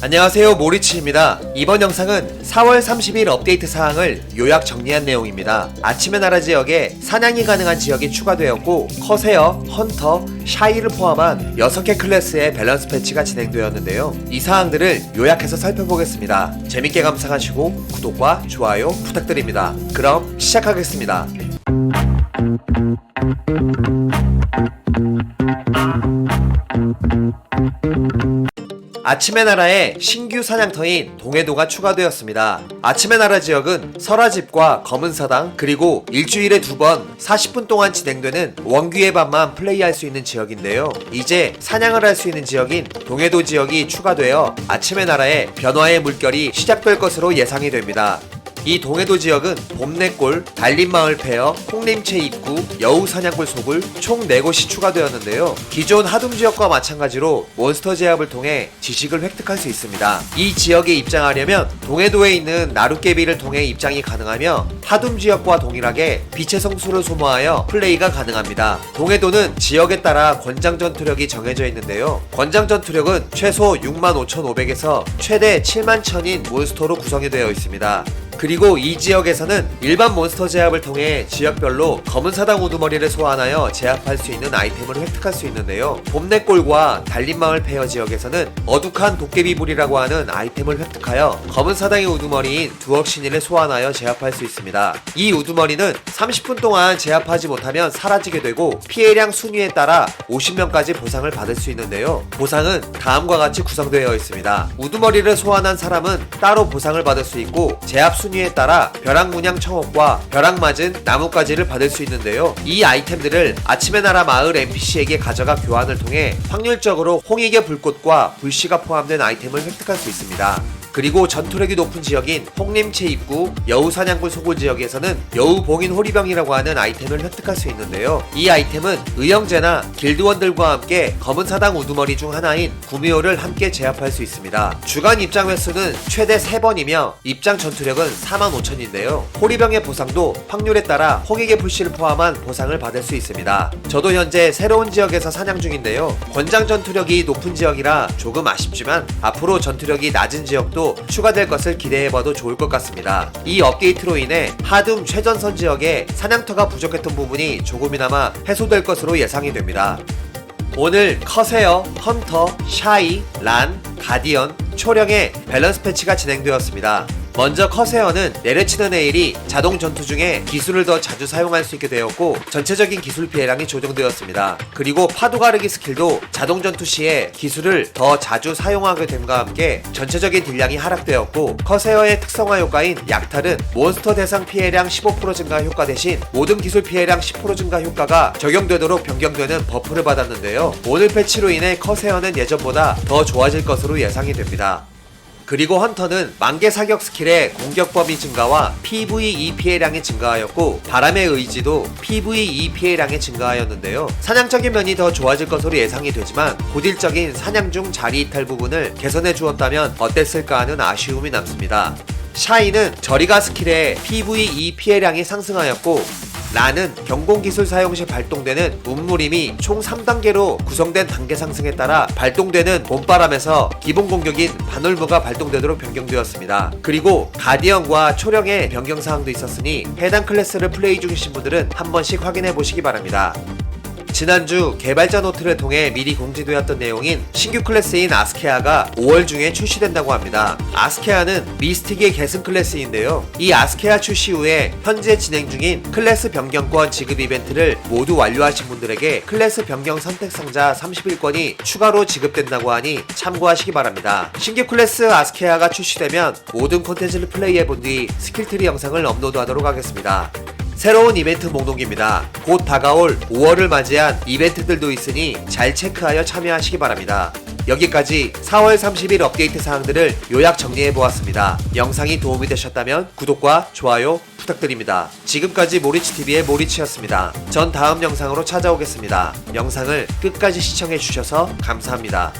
안녕하세요 모리치입니다. 이번 영상은 4월 30일 업데이트 사항을 요약 정리한 내용입니다. 아침의 나라 지역에 사냥이 가능한 지역이 추가되었고 커세어, 헌터, 샤이를 포함한 6개 클래스의 밸런스 패치가 진행되었는데요. 이 사항들을 요약해서 살펴보겠습니다. 재밌게 감상하시고 구독과 좋아요 부탁드립니다. 그럼 시작하겠습니다. 아침의 나라에 신규 사냥터인 동해도가 추가되었습니다. 아침의 나라 지역은 설화집과 검은사당 그리고 일주일에 두 번 40분 동안 진행되는 원귀의 밤만 플레이할 수 있는 지역인데요. 이제 사냥을 할 수 있는 지역인 동해도 지역이 추가되어 아침의 나라에 변화의 물결이 시작될 것으로 예상이 됩니다. 이 동해도 지역은 봄내골, 달림마을 폐허, 홍림채 입구, 여우사냥굴 소굴 총 4곳이 추가되었는데요. 기존 하둠 지역과 마찬가지로 몬스터 제압을 통해 지식을 획득할 수 있습니다. 이 지역에 입장하려면 동해도에 있는 나룻개비를 통해 입장이 가능하며 하둠 지역과 동일하게 빛의 성수를 소모하여 플레이가 가능합니다. 동해도는 지역에 따라 권장 전투력이 정해져 있는데요. 권장 전투력은 최소 65,500에서 최대 71,000인 몬스터로 구성이 되어 있습니다. 그리고 이 지역에서는 일반 몬스터 제압을 통해 지역별로 검은 사당 우두머리를 소환하여 제압할 수 있는 아이템을 획득할 수 있는데요. 봄내골과 달림마을 폐허 지역에서는 어둑한 도깨비불이라고 하는 아이템을 획득하여 검은 사당의 우두머리인 두억 신인을 소환하여 제압할 수 있습니다. 이 우두머리는 30분 동안 제압하지 못하면 사라지게 되고 피해량 순위에 따라 50명까지 보상을 받을 수 있는데요. 보상은 다음과 같이 구성되어 있습니다. 우두머리를 소환한 사람은 따로 보상을 받을 수 있고 제압 순 위에 따라 벼락문양 청옥과 벼락맞은 나뭇가지를 받을 수 있는데요. 이 아이템들을 아침의 나라 마을 NPC에게 가져가 교환을 통해 확률적으로 홍익의 불꽃과 불씨가 포함된 아이템을 획득할 수 있습니다. 그리고 전투력이 높은 지역인 홍림채 입구 여우사냥굴 소굴 지역에서는 여우봉인 호리병이라고 하는 아이템을 획득할 수 있는데요. 이 아이템은 의형제나 길드원들과 함께 검은 사당 우두머리 중 하나인 구미호를 함께 제압할 수 있습니다. 주간 입장 횟수는 최대 3번이며 입장 전투력은 45,000인데요. 호리병의 보상도 확률에 따라 홍익의 불씨를 포함한 보상을 받을 수 있습니다. 저도 현재 새로운 지역에서 사냥 중인데요. 권장 전투력이 높은 지역이라 조금 아쉽지만 앞으로 전투력이 낮은 지역도 추가될 것을 기대해봐도 좋을 것 같습니다. 이 업데이트로 인해 하둠 최전선 지역에 사냥터가 부족했던 부분이 조금이나마 해소될 것으로 예상이 됩니다. 오늘 커세어, 헌터, 샤이, 란, 가디언, 초령의 밸런스 패치가 진행되었습니다. 먼저 커세어는 내려치는 에일이 자동 전투 중에 기술을 더 자주 사용할 수 있게 되었고 전체적인 기술 피해량이 조정되었습니다. 그리고 파도 가르기 스킬도 자동 전투 시에 기술을 더 자주 사용하게 됨과 함께 전체적인 딜량이 하락되었고 커세어의 특성화 효과인 약탈은 몬스터 대상 피해량 15% 증가 효과 대신 모든 기술 피해량 10% 증가 효과가 적용되도록 변경되는 버프를 받았는데요. 오늘 패치로 인해 커세어는 예전보다 더 좋아질 것으로 예상이 됩니다. 그리고 헌터는 만개 사격 스킬의 공격 범위 증가와 PVE 피해량이 증가하였고 바람의 의지도 PVE 피해량이 증가하였는데요. 사냥적인 면이 더 좋아질 것으로 예상이 되지만 고질적인 사냥 중 자리 이탈 부분을 개선해 주었다면 어땠을까 하는 아쉬움이 남습니다. 샤이는 저리가 스킬의 PVE 피해량이 상승하였고 라는 경공기술 사용 시 발동되는 운무림이 총 3단계로 구성된 단계 상승에 따라 발동되는 봄바람에서 기본 공격인 반올무가 발동되도록 변경되었습니다. 그리고 가디언과 초령의 변경 사항도 있었으니 해당 클래스를 플레이 중이신 분들은 한 번씩 확인해 보시기 바랍니다. 지난주 개발자 노트를 통해 미리 공지되었던 내용인 신규 클래스인 아스케아가 5월 중에 출시된다고 합니다. 아스케아는 미스틱의 계승 클래스인데요. 이 아스케아 출시 후에 현재 진행 중인 클래스 변경권 지급 이벤트를 모두 완료하신 분들에게 클래스 변경 선택 상자 31건이 추가로 지급된다고 하니 참고하시기 바랍니다. 신규 클래스 아스케아가 출시되면 모든 콘텐츠를 플레이해본 뒤 스킬트리 영상을 업로드하도록 하겠습니다. 새로운 이벤트 목록입니다. 곧 다가올 5월을 맞이한 이벤트들도 있으니 잘 체크하여 참여하시기 바랍니다. 여기까지 4월 30일 업데이트 사항들을 요약 정리해 보았습니다. 영상이 도움이 되셨다면 구독과 좋아요 부탁드립니다. 지금까지 모리치TV의 모리치였습니다. 전 다음 영상으로 찾아오겠습니다. 영상을 끝까지 시청해 주셔서 감사합니다.